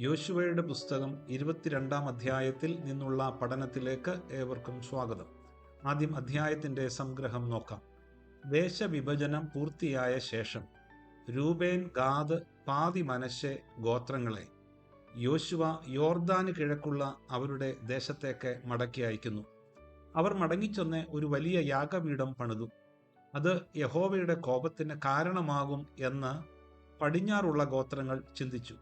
യോശുവയുടെ പുസ്തകം ഇരുപത്തിരണ്ടാം അധ്യായത്തിൽ നിന്നുള്ള പഠനത്തിലേക്ക് ഏവർക്കും സ്വാഗതം. ആദ്യം അധ്യായത്തിന്റെ സംഗ്രഹം നോക്കാം. ദേശവിഭജനം പൂർത്തിയായ ശേഷം രൂപേൻ ഗാദ് പാതി മനശ്ശെ ഗോത്രങ്ങളെ യോശുവ യോർദാന് കിഴക്കുള്ള അവരുടെ ദേശത്തേക്ക് മടക്കി അയക്കുന്നു. അവർ മടങ്ങിച്ചെന്ന് ഒരു വലിയ യാഗപീഠം പണിതു. അത് യഹോവയുടെ കോപത്തിന് കാരണമാകും എന്ന് പടിഞ്ഞാറുള്ള ഗോത്രങ്ങൾ ചിന്തിച്ചു.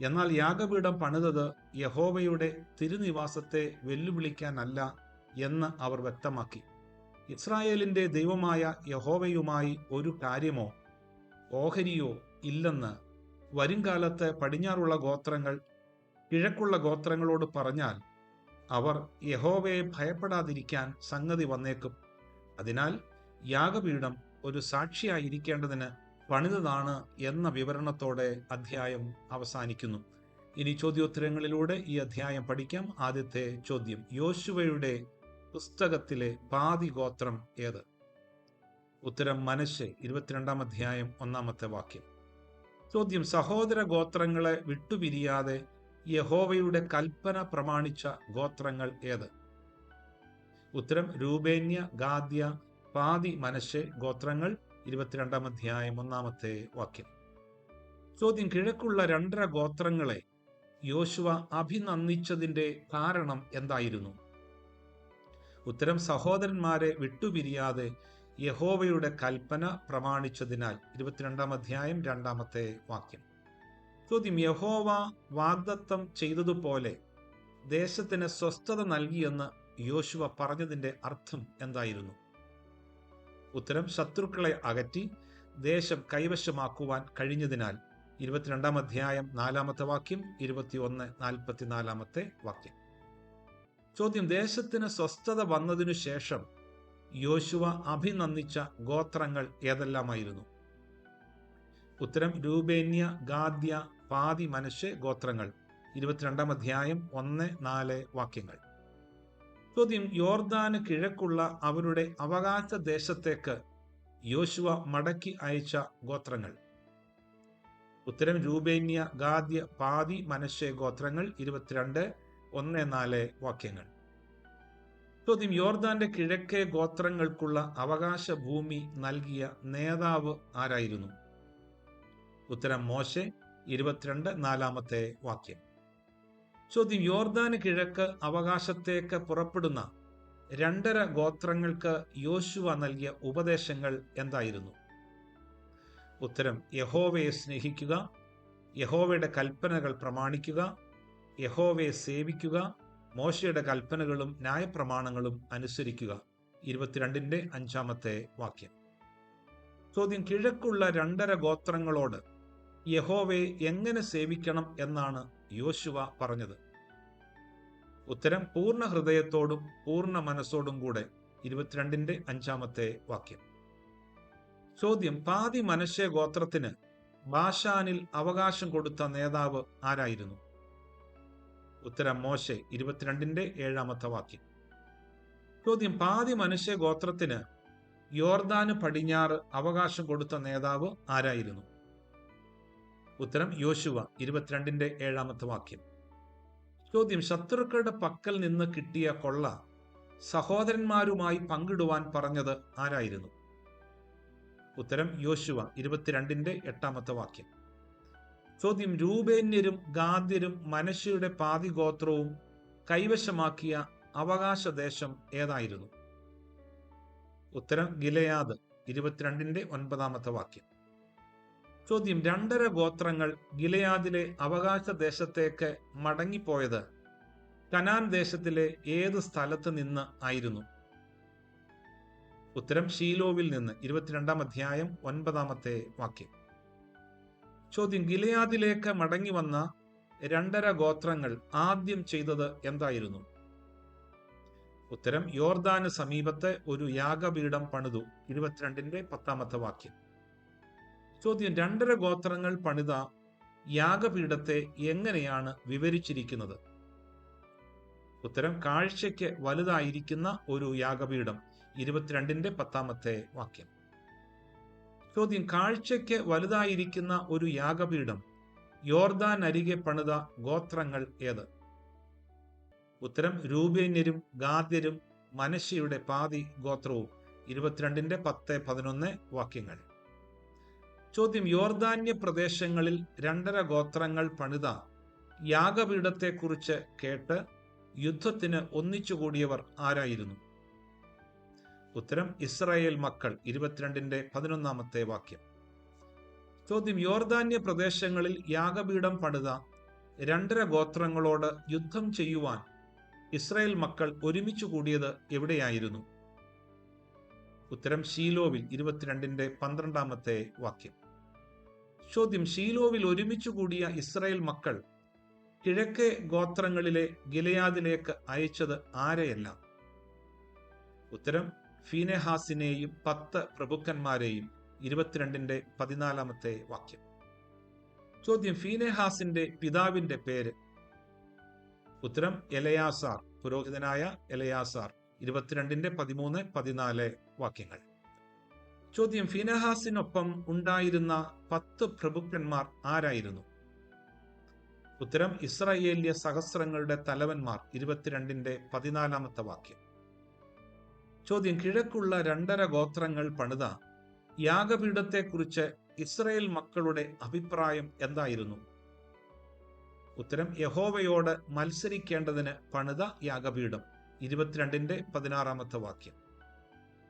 എന്നാൽ യാഗപീഠം പണിതത് യഹോവയുടെ തിരുനിവാസത്തെ വെല്ലുവിളിക്കാനല്ല എന്ന് അവർ വ്യക്തമാക്കി. ഇസ്രായേലിന്റെ ദൈവമായ യഹോവയുമായി ഒരു കാര്യമോ ഓഹരിയോ ഇല്ലെന്ന് വരുംകാലത്ത് പടിഞ്ഞാറുള്ള ഗോത്രങ്ങൾ കിഴക്കുള്ള ഗോത്രങ്ങളോട് പറഞ്ഞാൽ അവർ യഹോവയെ ഭയപ്പെടാതിരിക്കാൻ സംഗതി വന്നേക്കും. അതിനാൽ യാഗപീഠം ഒരു സാക്ഷിയായിരിക്കേണ്ടതിന് പണിതതാണ് എന്ന വിവരണത്തോടെ അധ്യായം അവസാനിക്കുന്നു. ഇനി ചോദ്യോത്തരങ്ങളിലൂടെ ഈ അധ്യായം പഠിക്കാം. ആദ്യത്തെ ചോദ്യം യോശുവയുടെ പുസ്തകത്തിലെ പാതി ഗോത്രം ഏത്? ഉത്തരം മനശ്ശെ ഇരുപത്തിരണ്ടാം അധ്യായം ഒന്നാമത്തെ വാക്യം. ചോദ്യം സഹോദര ഗോത്രങ്ങളെ വിട്ടുപിരിയാതെ യഹോവയുടെ കൽപ്പന പ്രമാണിച്ച ഗോത്രങ്ങൾ ഏത്? ഉത്തരം രൂപേന്യ ഗാദ്യ പാതി മനശ്ശെ ഗോത്രങ്ങൾ ഇരുപത്തിരണ്ടാം അധ്യായം ഒന്നാമത്തെ വാക്യം. ചോദ്യം കിഴക്കുള്ള രണ്ടര ഗോത്രങ്ങളെ യോശുവ അഭിനന്ദിച്ചതിന്റെ കാരണം എന്തായിരുന്നു? ഉത്തരം സഹോദരന്മാരെ വിട്ടുപിരിയാതെ യഹോവയുടെ കൽപ്പന പ്രമാണിച്ചതിനാൽ. ഇരുപത്തിരണ്ടാം അധ്യായം രണ്ടാമത്തെ വാക്യം. ചോദ്യം യഹോവ വാഗ്ദത്തം ചെയ്തതുപോലെ ദേശത്തിന് സ്വസ്ഥത നൽകിയെന്ന് യോശുവ പറഞ്ഞതിന്റെ അർത്ഥം എന്തായിരുന്നു? ഉത്തരം ശത്രുക്കളെ അകറ്റി ദേശം കൈവശമാക്കുവാൻ കഴിഞ്ഞതിനാൽ. ഇരുപത്തിരണ്ടാം അധ്യായം നാലാമത്തെ വാക്യം ഇരുപത്തിയൊന്ന് നാൽപ്പത്തിനാലാമത്തെ വാക്യം. ചോദ്യം ദേശത്തിന് സ്വസ്ഥത വന്നതിനു ശേഷം യോശുവ അഭിനന്ദിച്ച ഗോത്രങ്ങൾ ഏതെല്ലാമായിരുന്നു? ഉത്തരം രൂപേന്യ ഗാദ്യ പാതി മനുഷ്യ ഗോത്രങ്ങൾ. ഇരുപത്തിരണ്ടാം അധ്യായം ഒന്ന് നാല് വാക്യങ്ങൾ. ചോദ്യം യോർദാന് കിഴക്കുള്ള അവരുടെ അവകാശ ദേശത്തേക്ക് യോശുവ മടക്കി അയച്ച ഗോത്രങ്ങൾ. ഉത്തരം രൂപേന്യ ഗാദ്യ പാതി മനശ്ശേ ഗോത്രങ്ങൾ ഇരുപത്തിരണ്ട് ഒന്ന് നാല് വാക്യങ്ങൾ. ചോദ്യം യോർദാന്റെ കിഴക്കേ ഗോത്രങ്ങൾക്കുള്ള അവകാശ ഭൂമി നൽകിയ നേതാവ് ആരായിരുന്നു? ഉത്തരം മോശെ ഇരുപത്തിരണ്ട് നാലാമത്തെ വാക്യം. ചോദ്യം യോർദാന് കിഴക്ക് അവകാശത്തേക്ക് പുറപ്പെടുന്ന രണ്ടര ഗോത്രങ്ങൾക്ക് യോശുവ നൽകിയ ഉപദേശങ്ങൾ എന്തായിരുന്നു? ഉത്തരം യഹോവയെ സ്നേഹിക്കുക യഹോവയുടെ കൽപ്പനകൾ പ്രമാണിക്കുക യഹോവയെ സേവിക്കുക മോശയുടെ കൽപ്പനകളും ന്യായപ്രമാണങ്ങളും അനുസരിക്കുക. ഇരുപത്തിരണ്ടിന്റെ അഞ്ചാമത്തെ വാക്യം. ചോദ്യം കിഴക്കുള്ള രണ്ടര ഗോത്രങ്ങളോട് യഹോവയെ എങ്ങനെ സേവിക്കണം എന്നാണ് യോശുവ പറഞ്ഞത്. ഉത്തരം പൂർണ ഹൃദയത്തോടും പൂർണ മനസ്സോടും കൂടെ ഇരുപത്തിരണ്ടിന്റെ അഞ്ചാമത്തെ വാക്യം. ചോദ്യം പാതി മനുഷ്യ ഗോത്രത്തിന് ബാഷാനിൽ അവകാശം കൊടുത്ത നേതാവ് ആരായിരുന്നു? ഉത്തരം മോശെ ഇരുപത്തിരണ്ടിന്റെ ഏഴാമത്തെ വാക്യം. ചോദ്യം പാതി മനുഷ്യ ഗോത്രത്തിന് യോർദാന് പടിഞ്ഞാറ് അവകാശം കൊടുത്ത നേതാവ് ആരായിരുന്നു? ഉത്തരം യോശുവ ഇരുപത്തിരണ്ടിന്റെ ഏഴാമത്തെ വാക്യം. ചോദ്യം ശത്രുക്കളുടെ പക്കൽ നിന്ന് കിട്ടിയ കൊള്ള സഹോദരന്മാരുമായി പങ്കിടുവാൻ പറഞ്ഞത് ആരായിരുന്നു? ഉത്തരം യോശുവ ഇരുപത്തിരണ്ടിന്റെ എട്ടാമത്തെ വാക്യം. ചോദ്യം രൂപേന്യരും ഗാദ്യരും പാതി ഗോത്രവും കൈവശമാക്കിയ അവകാശദേശം ഏതായിരുന്നു? ഉത്തരം ഗിലയാദ് ഇരുപത്തിരണ്ടിന്റെ ഒൻപതാമത്തെ വാക്യം. ചോദ്യം രണ്ടര ഗോത്രങ്ങൾ ഗിലയാദിലെ അവകാശ ദേശത്തേക്ക് മടങ്ങിപ്പോയത് കനാൻ ദേശത്തിലെ ഏത് സ്ഥലത്ത് നിന്ന് ആയിരുന്നു? ഉത്തരം ഷീലോവിൽ നിന്ന് ഇരുപത്തിരണ്ടാം അധ്യായം ഒൻപതാമത്തെ വാക്യം. ചോദ്യം ഗിലയാദിലേക്ക് മടങ്ങി വന്ന രണ്ടര ഗോത്രങ്ങൾ ആദ്യം ചെയ്തത് എന്തായിരുന്നു? ഉത്തരം യോർദാന് സമീപത്തെ ഒരു യാഗപീഠം പണിതു. ഇരുപത്തിരണ്ടിന്റെ പത്താമത്തെ വാക്യം. ചോദ്യം രണ്ടര ഗോത്രങ്ങൾ പണിത യാഗപീഠത്തെ എങ്ങനെയാണ് വിവരിച്ചിരിക്കുന്നത്? ഉത്തരം കാഴ്ചയ്ക്ക് വലുതായിരിക്കുന്ന ഒരു യാഗപീഠം. ഇരുപത്തിരണ്ടിന്റെ പത്താമത്തെ വാക്യം. ചോദ്യം കാഴ്ചയ്ക്ക് വലുതായിരിക്കുന്ന ഒരു യാഗപീഠം. യോർദാൻ അരികെ പണിത ഗോത്രങ്ങൾ ഏത്? ഉത്തരം രൂപേന്യരും ഗാദ്യരും മനശ്ശയുടെ പാതി ഗോത്രവും. ഇരുപത്തിരണ്ടിന്റെ പത്ത് പതിനൊന്ന് വാക്യങ്ങൾ. ചോദ്യം യോർദാന്യ പ്രദേശങ്ങളിൽ രണ്ടര ഗോത്രങ്ങൾ പണിത യാഗപീഠത്തെക്കുറിച്ച് കേട്ട് യുദ്ധത്തിന് ഒന്നിച്ചുകൂടിയവർ ആരായിരുന്നു? ഉത്തരം ഇസ്രായേൽ മക്കൾ. ഇരുപത്തിരണ്ടിന്റെ പതിനൊന്നാമത്തെ വാക്യം. ചോദ്യം യോർദാന്യ പ്രദേശങ്ങളിൽ യാഗപീഠം പണിത രണ്ടര ഗോത്രങ്ങളോട് യുദ്ധം ചെയ്യുവാൻ ഇസ്രായേൽ മക്കൾ ഒരുമിച്ച് കൂടിയത് എവിടെയായിരുന്നു? ഉത്തരം ഷീലോവിൽ ഇരുപത്തിരണ്ടിന്റെ പന്ത്രണ്ടാമത്തെ വാക്യം. ചോദ്യം. ഷീലോവിൽ ഒരുമിച്ചു കൂടിയ ഇസ്രായേൽ മക്കൾ കിഴക്കേ ഗോത്രങ്ങളിലെ ഗിലയാദിലേക്ക് അയച്ചത് ആരെയല്ല? ഉത്തരം ഫീനെഹാസിനെയും പത്ത് പ്രഭുക്കന്മാരെയും. ഇരുപത്തിരണ്ടിന്റെ പതിനാലാമത്തെ വാക്യം. ചോദ്യം ഫീനെഹാസിന്റെ പിതാവിന്റെ പേര്? ഉത്തരം എലയാസാർ. പുരോഹിതനായ എലയാസാർ. ഇരുപത്തിരണ്ടിന്റെ പതിമൂന്ന് പതിനാല് വാക്യങ്ങൾ. ചോദ്യം ഫിനഹാസിനൊപ്പം ഉണ്ടായിരുന്ന പത്ത് പ്രഭുക്കന്മാർ ആരായിരുന്നു? ഉത്തരം ഇസ്രായേല്യ സഹസ്രങ്ങളുടെ തലവന്മാർ. ഇരുപത്തിരണ്ടിന്റെ പതിനാലാമത്തെ വാക്യം. ചോദ്യം കിഴക്കുള്ള രണ്ടര ഗോത്രങ്ങൾ പണിത യാഗപീഠത്തെക്കുറിച്ച് ഇസ്രയേൽ മക്കളുടെ അഭിപ്രായം എന്തായിരുന്നു? ഉത്തരം യഹോവയോട് മത്സരിക്കേണ്ടതിന് പണിത യാഗപീഠം. ഇരുപത്തിരണ്ടിന്റെ പതിനാറാമത്തെ വാക്യം.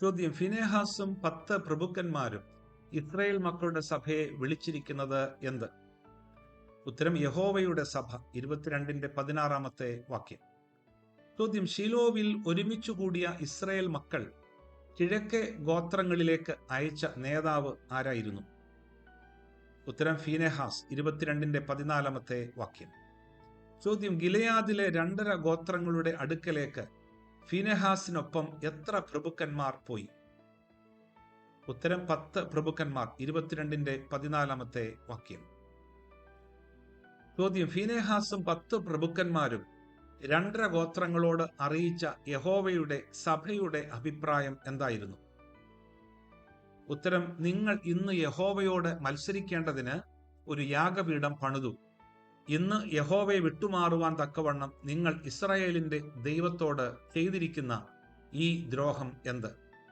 ചോദ്യം ഫിനേഹാസും പത്ത് പ്രഭുക്കന്മാരും ഇസ്രയേൽ മക്കളുടെ സഭയെ വിളിച്ചിരിക്കുന്നത് എന്ത്? ഉത്തരം യഹോവയുടെ സഭ ഇരുപത്തിരണ്ടിന്റെ പതിനാറാമത്തെ വാക്യം. ചോദ്യം ഷീലോവിൽ ഒരുമിച്ചു കൂടിയ ഇസ്രയേൽ മക്കൾ കിഴക്കേ ഗോത്രങ്ങളിലേക്ക് അയച്ച നേതാവ് ആരായിരുന്നു? ഉത്തരം ഫീനെഹാസ് ഇരുപത്തിരണ്ടിന്റെ പതിനാലാമത്തെ വാക്യം. ചോദ്യം ഗിലയാദിലെ രണ്ടര ഗോത്രങ്ങളുടെ അടുക്കലേക്ക് ഫീനെഹാസിനൊപ്പം എത്ര പ്രഭുക്കന്മാർ പോയി? ഉത്തരം പത്ത് പ്രഭുക്കന്മാർ ഇരുപത്തിരണ്ടിന്റെ പതിനാലാമത്തെ വാക്യം. ചോദ്യം ഫിനെഹാസും പത്ത് പ്രഭുക്കന്മാരും രണ്ടര ഗോത്രങ്ങളോട് അറിയിച്ച യഹോവയുടെ സഭയുടെ അഭിപ്രായം എന്തായിരുന്നു? ഉത്തരം നിങ്ങൾ ഇന്ന് യഹോവയോട് മത്സരിക്കേണ്ടതിന് ഒരു യാഗപീഠം പണിതു. ഇന്ന് യഹോവയെ വിട്ടുമാറുവാൻ തക്കവണ്ണം നിങ്ങൾ ഇസ്രായേലിന്റെ ദൈവത്തോട് ചെയ്തിരിക്കുന്ന ഈ ദ്രോഹം എന്ത്?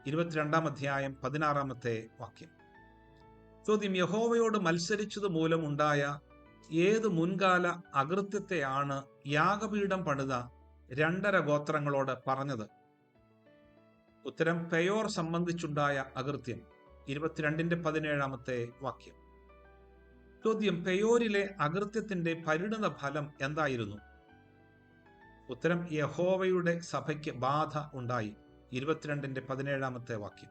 ഇരുപത്തിരണ്ടാം അധ്യായം പതിനാറാമത്തെ വാക്യം. ചോദ്യം യഹോവയോട് മത്സരിച്ചത് മൂലമുണ്ടായ ഏത് മുൻകാല അകൃത്യത്തെയാണ് യാഗപീഠം പണിത രണ്ടര ഗോത്രങ്ങളോട് പറഞ്ഞത്? ഉത്തരം പെയോർ സംബന്ധിച്ചുണ്ടായ അകൃത്യം. ഇരുപത്തിരണ്ടിന്റെ പതിനേഴാമത്തെ വാക്യം. ചോദ്യം പെയോരിലെ അകൃത്യത്തിന്റെ പരിണത ഫലം എന്തായിരുന്നു? ഉത്തരം യഹോവയുടെ സഭയ്ക്ക് ബാധ ഉണ്ടായി. ഇരുപത്തിരണ്ടിന്റെ പതിനേഴാമത്തെ വാക്യം.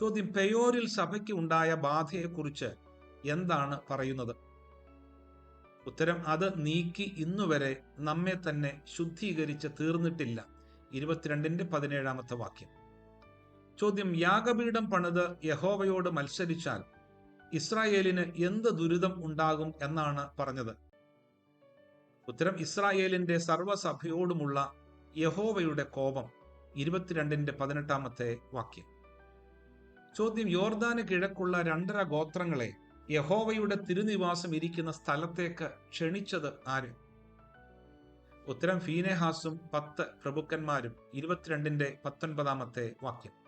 ചോദ്യം പെയോരിൽ സഭയ്ക്ക് ഉണ്ടായ ബാധയെക്കുറിച്ച് എന്താണ് പറയുന്നത്? ഉത്തരം അത് നീക്കി ഇന്നുവരെ നമ്മെ തന്നെ ശുദ്ധീകരിച്ച് തീർന്നിട്ടില്ല. ഇരുപത്തിരണ്ടിന്റെ പതിനേഴാമത്തെ വാക്യം. ചോദ്യം യാഗപീഠം പണിത് യഹോവയോട് മത്സരിച്ചാൽ ഇസ്രായേലിന് എന്ത് ദുരിതം ഉണ്ടാകും എന്നാണ് പറഞ്ഞത്. ഉത്തരം ഇസ്രായേലിന്റെ സർവസഭയോടുമുള്ള യഹോവയുടെ കോപം. ഇരുപത്തിരണ്ടിന്റെ പതിനെട്ടാമത്തെ വാക്യം. ചോദ്യം യോർദാന് കിഴക്കുള്ള രണ്ടര ഗോത്രങ്ങളെ യഹോവയുടെ തിരുനിവാസം ഇരിക്കുന്ന സ്ഥലത്തേക്ക് ക്ഷണിച്ചത് ആര്? ഉത്തരം ഫീനെഹാസും പത്ത് പ്രഭുക്കന്മാരും. ഇരുപത്തിരണ്ടിന്റെ പത്തൊൻപതാമത്തെ വാക്യം.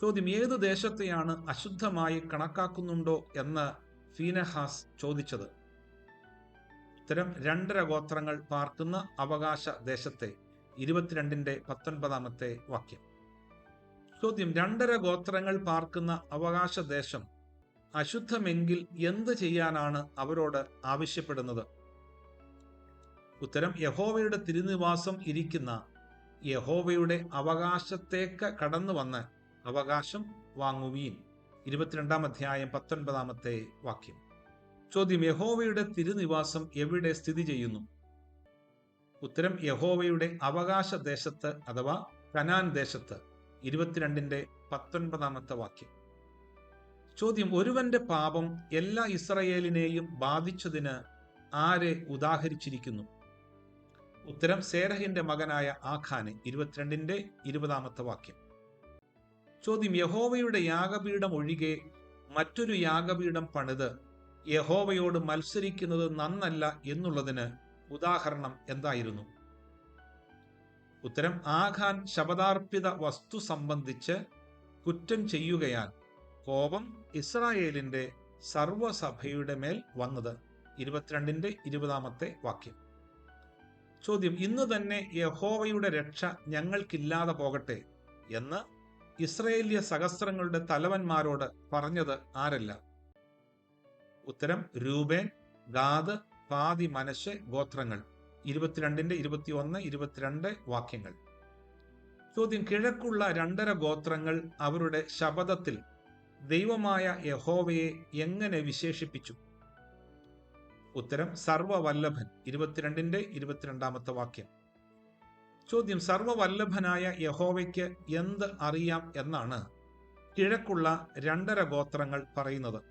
ചോദ്യം ഏത് ദേശത്തെയാണ് അശുദ്ധമായി കണക്കാക്കുന്നുണ്ടോ എന്ന് ഫീനഹാസ് ചോദിച്ചത്. ഉത്തരം രണ്ടര ഗോത്രങ്ങൾ പാർക്കുന്ന അവകാശ ദേശത്തെ. ഇരുപത്തിരണ്ടിന്റെ പത്തൊൻപതാമത്തെ വാക്യം. ചോദ്യം രണ്ടര ഗോത്രങ്ങൾ പാർക്കുന്ന അവകാശ ദേശം അശുദ്ധമെങ്കിൽ എന്ത് ചെയ്യാനാണ് അവരോട് ആവശ്യപ്പെടുന്നത്? ഉത്തരം യഹോവയുടെ തിരുനിവാസം ഇരിക്കുന്ന യഹോവയുടെ അവകാശത്തേക്ക് കടന്നു വന്ന് അവകാശം വാങ്ങുവീൻ. ഇരുപത്തിരണ്ടാം അധ്യായം പത്തൊൻപതാമത്തെ വാക്യം. ചോദ്യം യഹോവയുടെ തിരുനിവാസം എവിടെ സ്ഥിതി ചെയ്യുന്നു? ഉത്തരം യഹോവയുടെ അവകാശ ദേശത്ത് അഥവാ കനാൻ ദേശത്ത്. ഇരുപത്തിരണ്ടിന്റെ പത്തൊൻപതാമത്തെ വാക്യം. ചോദ്യം ഒരുവന്റെ പാപം എല്ലാ ഇസ്രയേലിനെയും ബാധിച്ചതിന് ആരെ ഉദാഹരിച്ചിരിക്കുന്നു? ഉത്തരം സേരഹിന്റെ മകനായ ആഖാന്. ഇരുപത്തിരണ്ടിന്റെ ഇരുപതാമത്തെ വാക്യം. ചോദ്യം യഹോവയുടെ യാഗപീഠം ഒഴികെ മറ്റൊരു യാഗപീഠം പണിത് യഹോവയോട് മത്സരിക്കുന്നത് നന്നല്ല എന്നുള്ളതിന് ഉദാഹരണം എന്തായിരുന്നു? ഉത്തരം ആഖാൻ ശബദാർപ്പിത വസ്തു സംബന്ധിച്ച് കുറ്റം ചെയ്യുകയാൽ കോപം ഇസ്രായേലിന്റെ സർവസഭയുടെ മേൽ വന്നത്. ഇരുപത്തിരണ്ടിന്റെ ഇരുപതാമത്തെ വാക്യം. ചോദ്യം ഇന്ന് തന്നെ യഹോവയുടെ രക്ഷ ഞങ്ങൾക്കില്ലാതെ പോകട്ടെ എന്ന് ഇസ്രയേലിയ സഹസ്രങ്ങളുടെ തലവന്മാരോട് പറഞ്ഞത് ആരല്ല? ഉത്തരം രൂപേൻ ഗാദ് പാതി മനശ് ഗോത്രങ്ങൾ. ഇരുപത്തിരണ്ടിന്റെ ഇരുപത്തിയൊന്ന് ഇരുപത്തിരണ്ട് വാക്യങ്ങൾ. ചോദ്യം കിഴക്കുള്ള രണ്ടര ഗോത്രങ്ങൾ അവരുടെ ശപഥത്തിൽ ദൈവമായ യഹോവയെ എങ്ങനെ വിശേഷിപ്പിച്ചു? ഉത്തരം സർവവല്ലഭൻ ഇരുപത്തിരണ്ടിന്റെ ഇരുപത്തിരണ്ടാമത്തെ വാക്യം. ചോദ്യം സർവവല്ലഭനായ യഹോവയ്ക്ക് എന്ത് അറിയാം എന്നാണ്? കിഴക്കുള്ള രണ്ടര ഗോത്രങ്ങൾ പറയുന്നത്.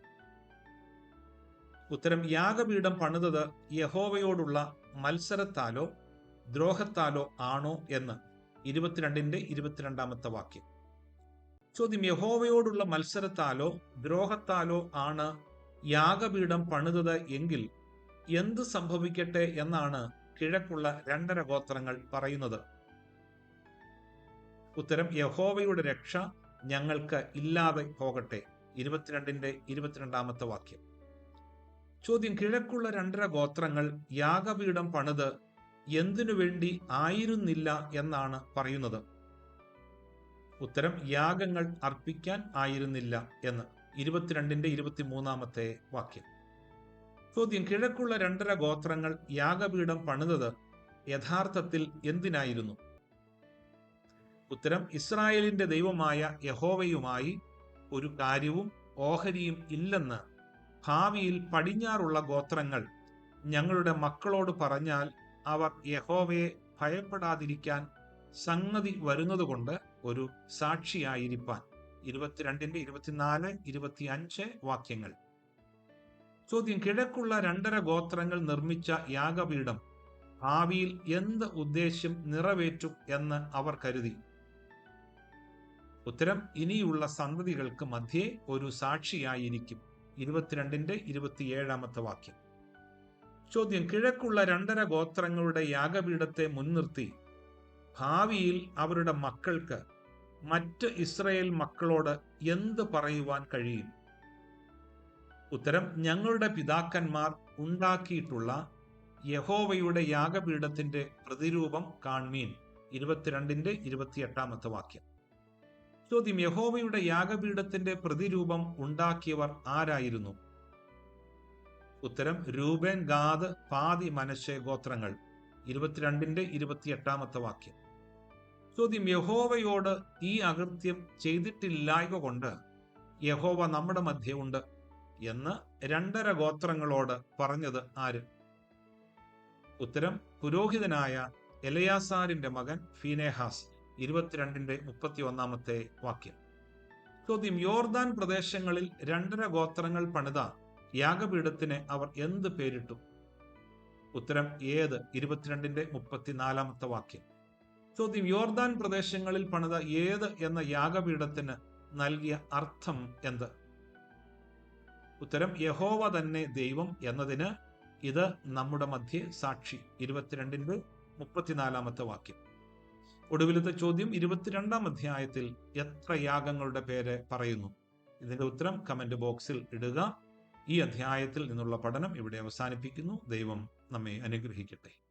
ഉത്തരം യാഗപീഠം പണിതത് യഹോവയോടുള്ള മത്സരത്താലോ ദ്രോഹത്താലോ ആണോ എന്ന്. ഇരുപത്തിരണ്ടിന്റെ ഇരുപത്തിരണ്ടാമത്തെ വാക്യം. ചോദ്യം യഹോവയോടുള്ള മത്സരത്താലോ ദ്രോഹത്താലോ ആണ് യാഗപീഠം പണിതത് എങ്കിൽ എന്ത് സംഭവിക്കട്ടെ എന്നാണ് കിഴക്കുള്ള രണ്ടര ഗോത്രങ്ങൾ പറയുന്നത്. ഉത്തരം യഹോവയുടെ രക്ഷ ഞങ്ങൾക്ക് ഇല്ലാതെ പോകട്ടെ. ഇരുപത്തിരണ്ടിന്റെ ഇരുപത്തിരണ്ടാമത്തെ വാക്യം. ചോദ്യം കിഴക്കുള്ള രണ്ടര ഗോത്രങ്ങൾ യാഗപീഠം പണിത് എന്തിനു വേണ്ടി ആയിരുന്നില്ല എന്നാണ് പറയുന്നത്. ഉത്തരം യാഗങ്ങൾ അർപ്പിക്കാൻ ആയിരുന്നില്ല എന്ന്. ഇരുപത്തിരണ്ടിന്റെ ഇരുപത്തിമൂന്നാമത്തെ വാക്യം. ചോദ്യം കിഴക്കുള്ള രണ്ടര ഗോത്രങ്ങൾ യാഗപീഠം പണിതത് യഥാർത്ഥത്തിൽ എന്തിനായിരുന്നു? ഉത്തരം ഇസ്രായേലിന്റെ ദൈവമായ യഹോവയുമായി ഒരു കാര്യവും ഓഹരിയും ഇല്ലെന്ന് ഭാവിയിൽ പടിഞ്ഞാറുള്ള ഗോത്രങ്ങൾ ഞങ്ങളുടെ മക്കളോട് പറഞ്ഞാൽ അവർ യഹോവയെ ഭയപ്പെടാതിരിക്കാൻ സംഗതി വരുന്നതുകൊണ്ട് ഒരു സാക്ഷിയായിരിക്കാൻ. ഇരുപത്തിരണ്ടിന്റെ ഇരുപത്തിനാല് ഇരുപത്തിയഞ്ച് വാക്യങ്ങൾ. ചോദ്യം കിഴക്കുള്ള രണ്ടര ഗോത്രങ്ങൾ നിർമ്മിച്ച യാഗപീഠം ഭാവിയിൽ എന്ത് ഉദ്ദേശ്യം നിറവേറ്റും എന്ന് അവർ കരുതി. ഉത്തരം ഇനിയുള്ള സന്തതികൾക്ക് മധ്യേ ഒരു സാക്ഷിയായിരിക്കും. ഇരുപത്തിരണ്ടിന്റെ ഇരുപത്തിയേഴാമത്തെ വാക്യം. ചോദ്യം കിഴക്കുള്ള രണ്ടര ഗോത്രങ്ങളുടെ യാഗപീഠത്തെ മുൻനിർത്തി ഭാവിയിൽ അവരുടെ മക്കൾക്ക് മറ്റ് ഇസ്രയേൽ മക്കളോട് എന്ത് പറയുവാൻ കഴിയും? ഉത്തരം ഞങ്ങളുടെ പിതാക്കന്മാർ ഉണ്ടാക്കിയിട്ടുള്ള യഹോവയുടെ യാഗപീഠത്തിന്റെ പ്രതിരൂപം കാൺമീൻ ഇരുപത്തിരണ്ടിന്റെ ഇരുപത്തിയെട്ടാമത്തെ വാക്യം. ചോദ്യം യഹോവയുടെ യാഗപീഠത്തിന്റെ പ്രതിരൂപം ഉണ്ടാക്കിയവർ ആരായിരുന്നു? ഉത്തരം രൂപൻ ഗാദ് പാതി മനശ്ശെ ഗോത്രങ്ങൾ. ഇരുപത്തിരണ്ടിന്റെ ഇരുപത്തിയെട്ടാമത്തെ വാക്യം. ചോദ്യം യഹോവയോട് ഈ അകൃത്യം ചെയ്തിട്ടില്ലായ്ക കൊണ്ട് യഹോവ നമ്മുടെ മധ്യേ ഉണ്ട്? എന്ന് രണ്ടര ഗോത്രങ്ങളോട് പറഞ്ഞത് ആര്? ഉത്തരം പുരോഹിതനായ എലയാസാരിന്റെ മകൻ ഫീനേഹാസ്. ഇരുപത്തിരണ്ടിന്റെ മുപ്പത്തി ഒന്നാമത്തെ വാക്യം. ചോദ്യം യോർദാൻ പ്രദേശങ്ങളിൽ രണ്ടര ഗോത്രങ്ങൾ പണിത യാഗപീഠത്തിന് അവർ എന്ത് പേരിട്ടു? ഉത്തരം ഏത്? ഇരുപത്തിരണ്ടിന്റെ മുപ്പത്തിനാലാമത്തെ വാക്യം. ചോദ്യം യോർദാൻ പ്രദേശങ്ങളിൽ പണിത ഏത് എന്ന യാഗപീഠത്തിന് നൽകിയ അർത്ഥം എന്ത്? ഉത്തരം യഹോവ തന്നെ ദൈവം എന്നതിന് ഇത് നമ്മുടെ മധ്യേ സാക്ഷി. ഇരുപത്തിരണ്ടിന്റെ മുപ്പത്തിനാലാമത്തെ വാക്യം. ഒടുവിലത്തെ ചോദ്യം ഇരുപത്തിരണ്ടാം അധ്യായത്തിൽ എത്ര യാഗങ്ങളുടെ പേര് പറയുന്നു? ഇതിന്റെ ഉത്തരം കമന്റ് ബോക്സിൽ ഇടുക. ഈ അധ്യായത്തിൽ നിന്നുള്ള പഠനം ഇവിടെ അവസാനിപ്പിക്കുന്നു. ദൈവം നമ്മെ അനുഗ്രഹിക്കട്ടെ.